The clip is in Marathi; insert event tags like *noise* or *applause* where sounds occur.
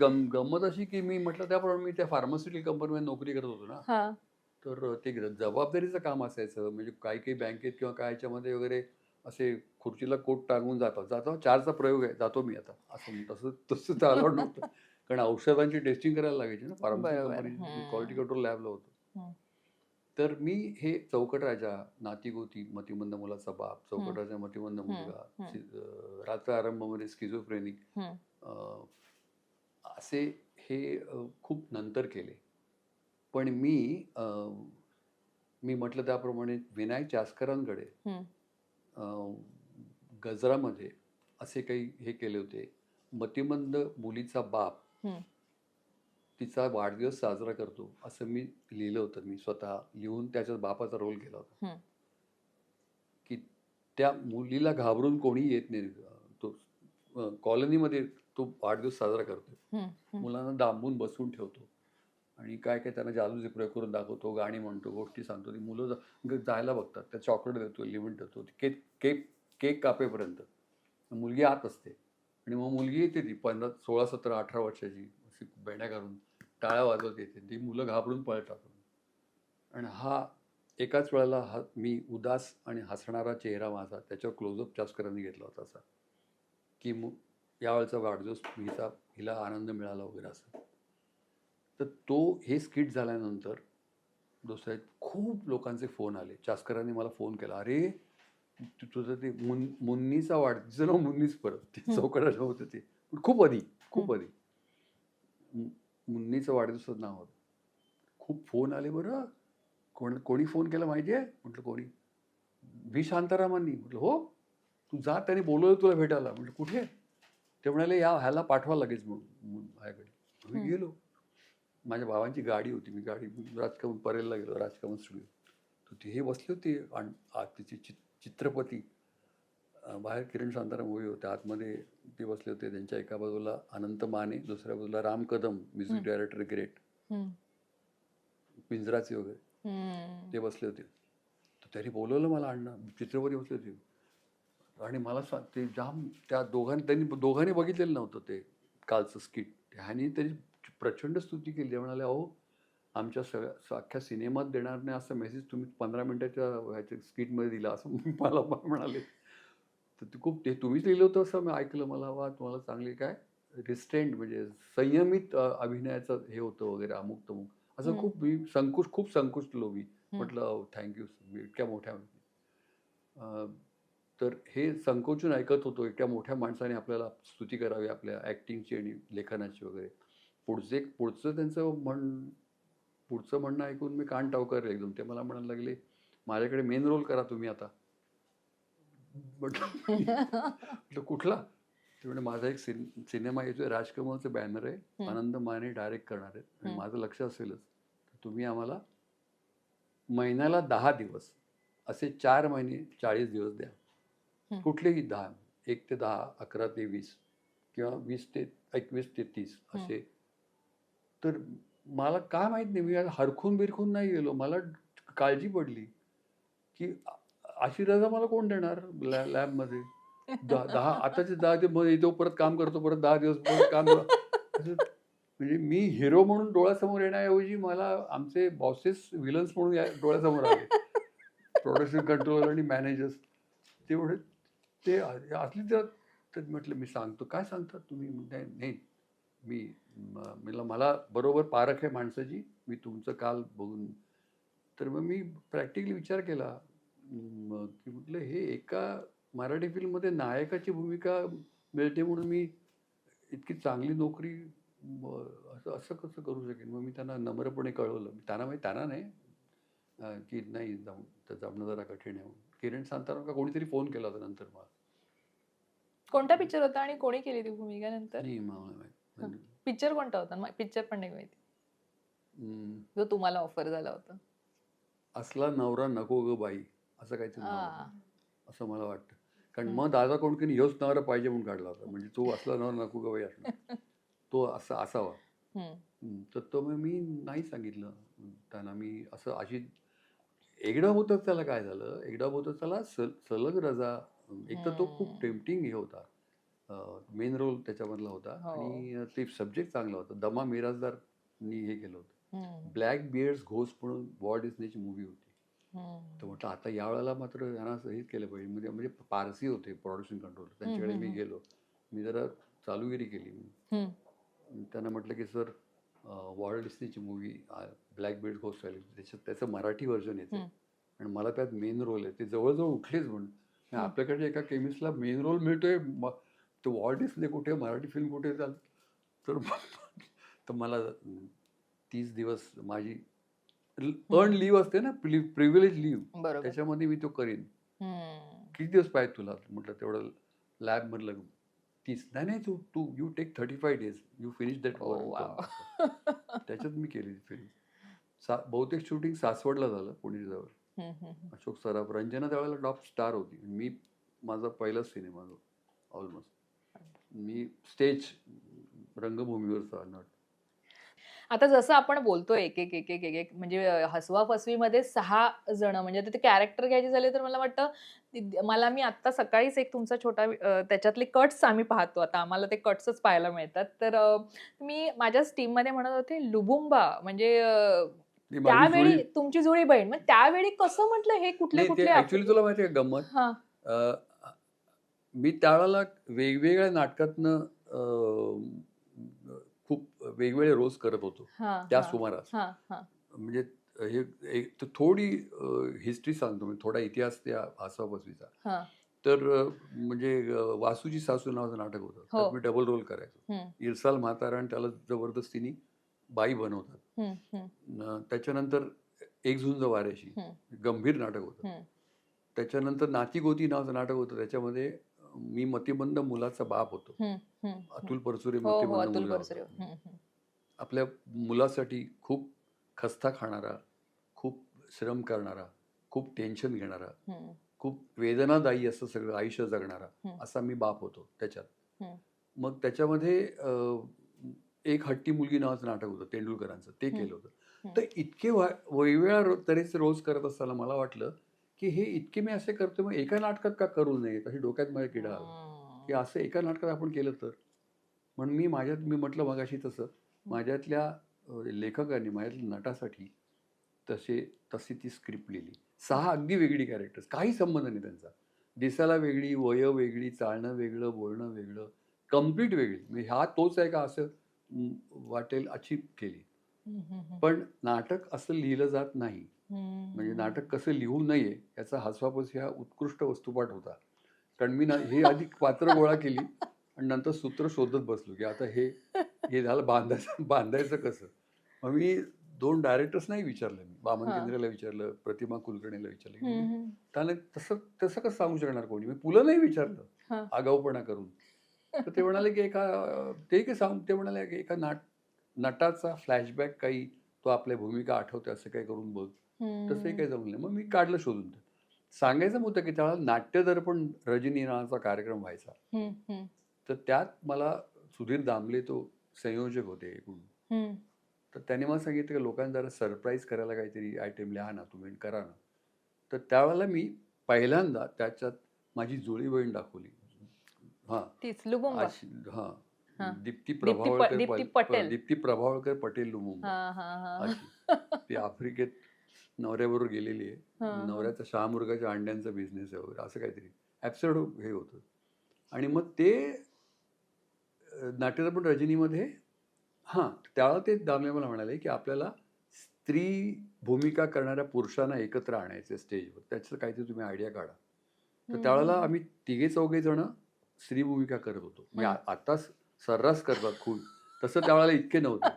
गम गंमत अशी की मी म्हटलं त्याप्रमाणे मी त्या फार्मास्युटिकल कंपनीमध्ये नोकरी करत होतो ना. हा. तर ते जबाबदारीचं काम असायचं. म्हणजे काही काही बँकेत किंवा काय याच्यामध्ये वगैरे असे खुर्चीला कोट टांगून जातात जातो चारचा प्रयोग आहे. जातो मी आता. असं तसं तसं तर अलाउड नव्हतं. कारण औषधांची टेस्टिंग करायला लागायची ना. फार्मसी बरोबर. कंपनी हम्म. क्वालिटी कंट्रोल लॅबला होतो. तर मी हे चौकट राजा नातीगोती मतिमंद मुलाचा बाप चौकट हम्म. राजा मतिमंद मुलगा रात्र आरंभामध्ये स्किझोफ्रेनिक हम्म. असे हे खूप नंतर केले. पण मी मी म्हटलं त्याप्रमाणे विनायक चास्करांकडे गजरामध्ये असे काही हे केले होते. मतिमंद मुलीचा बाप. तिचा वाढदिवस साजरा करतो असं मी लिहिलं होतं मी स्वतः. लिहून त्याच्यात बापाचा रोल केला होता. की त्या मुलीला घाबरून कोणी येत नाही. तो कॉलनीमध्ये तो वाढदिवस साजरा करतो. मुलांना दांबून बसवून ठेवतो. आणि काय काय त्यांना जादूचे प्रयोग करून दाखवतो गाणी म्हणतो गोष्टी सांगतो. ती मुलं जायला बघतात. त्या चॉकलेट देतो लिमिट देतो. केक केक केक कापेपर्यंत. मुलगी आत असते. आणि मग मुलगी येते ती पंधरा सोळा सतरा अठरा वर्षाची. अशी बेड्या घालून टाळ्या वाजवत येते. ती मुलं घाबरून पळतात. आणि हा एकाच वेळेला हा मी उदास आणि हसणारा चेहरा माझा त्याच्यावर क्लोजअप चास्करांनी घेतला होता असा. की मु यावेळचा वाढदिवस हिचा हिला आनंद मिळाला वगैरे असं. तर तो हे स्किट झाल्यानंतर दुसऱ्या खूप लोकांचे फोन आले. चास्करांनी मला फोन केला. अरे तु- तुझं ते मुन मुन्नीचा वाढ तिचं नाव मुन्नीच परत ते हं. चौकडाचं होतं ते. पण खूप आधी खूप आधी. मुन्नीचं वाढदिवसाचं नाव होतं. खूप फोन आले बरं. कोण कोणी फोन केला माहिती आहे? म्हटलं कोणी. व्ही शांतारामांनी. म्हटलं हो. तू जा त्याने बोलवलं तुला भेटायला. म्हटलं कुठे? ते म्हणाले या ह्याला पाठवा लगेच म्हणून. माझ्याकडे. मी हं. गेलो. माझ्या भावांची गाडी होती. मी गाडी राजकमल परेलला गेलो राजकमल स्टुडिओ. तर ते बसले होते आणि तिची चित चित्रपती बाहेर किरण शांताराम उभे होते. आतमध्ये ते बसले होते. त्यांच्या एका बाजूला अनंत माने दुसऱ्या बाजूला Ram Kadam music. Director great. पिंजराचे वगैरे. ते बसले होते. तर त्यांनी बोलवलं मला अण्णा. चित्रपती बसले होते. आणि मला सांग ते जाम त्या दोघांनी त्यांनी दोघांनी बघितलेलं नव्हतं ते कालचं स्किट ह्यानी त्याची प्रचंड स्तुती केली. ते म्हणाले अहो आमच्या सगळ्या अख्ख्या सिनेमात देणार नाही असं मेसेज तुम्ही पंधरा मिनिटाच्या ह्याच्या स्किटमध्ये दिला असं *laughs* मला म्हणाले. तर ते खूप ते तुम्हीच लिहिलं होतं असं मी ऐकलं. मला वा तुम्हाला चांगली काय रिस्टेंट म्हणजे संयमित अभिनयाचं हे होतं वगैरे अमुक तमुक. असं. खूप मी संकुच खूप संकुचलो मी. म्हटलं थँक्यू इतक्या मोठ्या तर हे संकोचून ऐकत होतो. इतक्या मोठ्या माणसाने आपल्याला स्तुती करावी आपल्या ॲक्टिंगची आणि लेखनाची वगैरे. पुढचे पुढचं त्यांचं म्हण पुढचं म्हणणं ऐकून मी कान टावकारले एकदम. ते मला म्हणायला लागले माझ्याकडे मेन रोल करा तुम्ही आता. म्हटलं कुठला? ते म्हणजे माझा एक सिन सिनेमा येतोय राजकमलचं बॅनर आहे. आनंद माने डायरेक्ट करणार आहेत आणि. माझं लक्ष असेलच. तुम्ही आम्हाला महिन्याला दहा दिवस असे चार महिने चाळीस दिवस द्या. कुठलेही दहा एक ते दहा अकरा ते वीस किंवा वीस ते एकवीस ते तीस. असे. तर मला काय माहीत नाही मी हरखून बिरखून नाही गेलो. मला काळजी पडली की अशी रजा मला कोण देणार लॅ लॅबमध्ये? दहा दहा आताचे दहा मग येतो परत काम करतो परत दहा दिवस परत काम म्हणजे मी हिरो म्हणून डोळ्यासमोर येण्याऐवजी मला आमचे बॉसेस विलन्स म्हणून या डोळ्यासमोर आले. *laughs* प्रोडक्शन कंट्रोलर आणि मॅनेजर्स ते ते असली तर तर म्हटलं मी सांगतो. काय सांगतात तुम्ही नाही मी म्हटलं मला मला बरोबर पारख आहे माणसाची. मी तुमचं काल बघून तर मग मी प्रॅक्टिकली विचार केला. की म्हटलं हे एका मराठी फिल्ममध्ये नायकाची भूमिका मिळते म्हणून मी इतकी चांगली नोकरी असं असं कसं करू शकेन? मग मी त्यांना नम्रपणे कळवलं. त्यांना माहिती त्यांना नाही की नाही जाऊन तर जमणं जरा कठीण आहे म्हणून. किरण सांताराम का कोणीतरी फोन केला होता नंतर मला कोणता पिक्चर होता आणि कोणी केली ती भूमिका नंतर? नाही मला नाही माहीत. पिक्चर कोणता होता? पिक्चर पण नाही माहिती. हम्म, जो तुम्हाला ऑफर झाला होता. असला नवरा नको ग बाई असं काहीतरी नाव. असं मला वाटतं. कारण. मग दादा कोणकीने ह्योच नवरा पाहिजे म्हणून काढला होता. म्हणजे तो असला नवरा नको ग बाई असणार. *laughs* तो असा असावा. हम्म. हम्म, तर तो मग मी नाही सांगितलं. त्यांना मी असं अशी एकदा होतं त्याला काय झालं? एकदा होतं त्याला सल सलग रजा. एक तर तो खूप. टेम्पटिंग हे होता. मेन रोल त्याच्यामधला होता. हो. आणि ते सब्जेक्ट चांगला होता. दमा मिराजदारनी हे केलं होतं. ब्लॅक बियर्स घोस्ट म्हणून वॉर डिस्नेची मूवी होती. तर म्हटलं आता यावेळेला मात्र यांना हेच केलं पाहिजे. म्हणजे म्हणजे पारसी होते प्रोडक्शन कंट्रोल त्यांच्याकडे मी. गेलो. मी जरा चालूगिरी केली. मी. त्यांना म्हटलं की सर वॉर्ल्ड डिस्नीची मूवी ब्लॅक बेल्ट घोस्ट आली त्याच्यात त्याचं मराठी व्हर्जन येतं. आणि मला त्यात मेन रोल आहे. ते जवळजवळ उठलेच म्हणून. आपल्याकडे एका केमिस्टला मेन रोल मिळतोय. तो वॉर्ल्ड डिस्ने कुठे मराठी फिल्म कुठे चाल तर तर मला तीस दिवस माझी अर्न लिव्ह असते ना प्रिव्हिलेज लिव्ह त्याच्यामध्ये मी तो करीन. किती दिवस पाहिजे तुला? म्हटलं तेवढं लॅब मधलं तीस. नाही नाही तू तू you take thirty five days you finish that. त्याच्यात मी केली फिल्म सा बहुतेक शूटिंग सासवडला झालं हम्म, हम्म. अशोक सराफ रंजना त्यावेळेला टॉप स्टार होती. मी माझा पहिलाच सिनेमा जो ऑलमोस्ट मी स्टेज रंगभूमीवरचा नट आता जसं आपण बोलतोय एक एक एक एक एक एक म्हणजे हसवा फसवीमध्ये सहा जण म्हणजे ते कॅरेक्टर घ्यायचे झाले तर मला वाटतं मला मी आता सकाळीच एक तुमचा छोटा त्याच्यातले कट्स आम्ही पाहतो. आता आम्हाला ते कट्सच पाहायला मिळतात. तर मी माझ्याच टीममध्ये म्हणत होते लुबुंबा म्हणजे त्यावेळी तुमची जुळी बहीण. मग त्यावेळी कसं म्हटलं हे कुठले कुठले ऍक्च्युली तुला माहिती गंमत? हा. मी त्यावेळेला वेगवेगळ्या नाटकातनं वेगवेगळे रोल्स करत होतो. त्या सुमारास. म्हणजे हे एक थोडी हिस्ट्री सांगतो मी. थोडा इतिहास त्या बसवीचा हा. तर म्हणजे अ, वासूची सासू नावाचं नाटक होतं. हो. त्यात मी डबल रोल करायचो. इरसाल म्हातारा आणि त्याला जबरदस्तीने बाई बनवतात. त्याच्यानंतर एक झुंज वाऱ्याशी गंभीर नाटक होतं. त्याच्यानंतर नाती गोती नावाचं नाटक होतं. त्याच्यामध्ये मी मतिमंद मुलाचा बाप होतो. अतुल परचुरे हो हो मतिमंद मुलगा आपल्या मुलासाठी खूप खस्ता खाणारा खूप श्रम करणारा खूप टेन्शन घेणारा खूप वेदनादायी असं सगळं आयुष्य जगणारा. असा मी बाप होतो त्याच्यात. मग त्याच्यामध्ये एक हट्टी मुलगी नावाचं नाटक होतं तेंडुलकरांचं ते. केलं होतं. तर इतके वेगवेगळ्या तऱ्हेचे रोज करत असताना मला वाटलं की हे इतके मी असे करतो मग एका नाटकात का करू नये अशी डोक्यात माझ्या किडा आला की असं एका नाटकात आपण केलं तर म्हणून मी माझ्यात मी म्हटलं मगाशी तसं माझ्यातल्या लेखकांनी माझ्यातल्या नटासाठी तसे तशी ती स्क्रिप्ट लिहिली. सहा अगदी वेगळी कॅरेक्टर्स काही संबंध नाही त्यांचा. दिसायला वेगळी वय वेगळी चालणं वेगळं बोलणं वेगळं कंप्लीट वेगळी. म्हणजे हा तोच आहे का असं वाटेल अशी केली. पण नाटक असं लिहिलं जात नाही. म्हणजे नाटक कसं लिहू नये याचा हसवापस हा उत्कृष्ट वस्तुपाठ होता. कारण मी ना हे आधी पात्र गोळा केली. आणि नंतर सूत्र शोधत बसलो की आता हे हे झालं बांधायचं *laughs* बांधायचं कसं? मग मी दोन डायरेक्टर्स नाही विचारलं मी. बामन. केंद्रेला विचारलं प्रतिमा कुलकर्णीला विचारलं की म्हणजे. त्याने तसं तसं कसं सांगू शकणार कोणी? मी पुलं नाही. विचारलं. आगाऊपणा करून. तर ते म्हणाले की एका ते काय सांग ते म्हणाले की एका नाट नटाचा फ्लॅशबॅक काही तो आपल्या भूमिका आठवते असं काही करून बघ. तसंही काही जमलं नाही. मग मी काढलं शोधून. ते सांगायचं होतं की त्यावेळेला नाट्यदर्पण रजनी नावाचा कार्यक्रम व्हायचा. तर त्यात मला सुधीर दामले तो संयोजक होते एकूण. तर त्याने मला सांगितलं की लोकांना जरा सरप्राईज करायला काहीतरी आयटेम लिहा ना तुम्ही करा ना. तर त्यावेळेला मी पहिल्यांदा त्याच्यात माझी जुळी बहीण दाखवली. हां. दीप्ती प्रभावळकर दीप्ती प- पटेल. दीप्ती प्रभावळकर पटेल लुमुंबा हा हा हा. ती आफ्रिकेत नवऱ्याबरोबर गेलेली आहे. नवऱ्याचा शहामुर्गाच्या अंड्यांचा बिझनेस आहे वगैरे असं काहीतरी. ॲप्सर्ड हे होतं. आणि मग ते नाट्यदर्पण रजनीमध्ये. हां त्यावेळेला ते दामले मला म्हणाले की आपल्याला स्त्री भूमिका करणाऱ्या पुरुषांना एकत्र आणायचे स्टेजवर. त्याचं काहीतरी तुम्ही आयडिया काढा. तर त्यावेळेला. आम्ही तिघे चौघे जण स्त्री भूमिका करत होतो. म्हणजे आ- आता सर्रास करतात खूप तसं त्यावेळेला इतके नव्हते.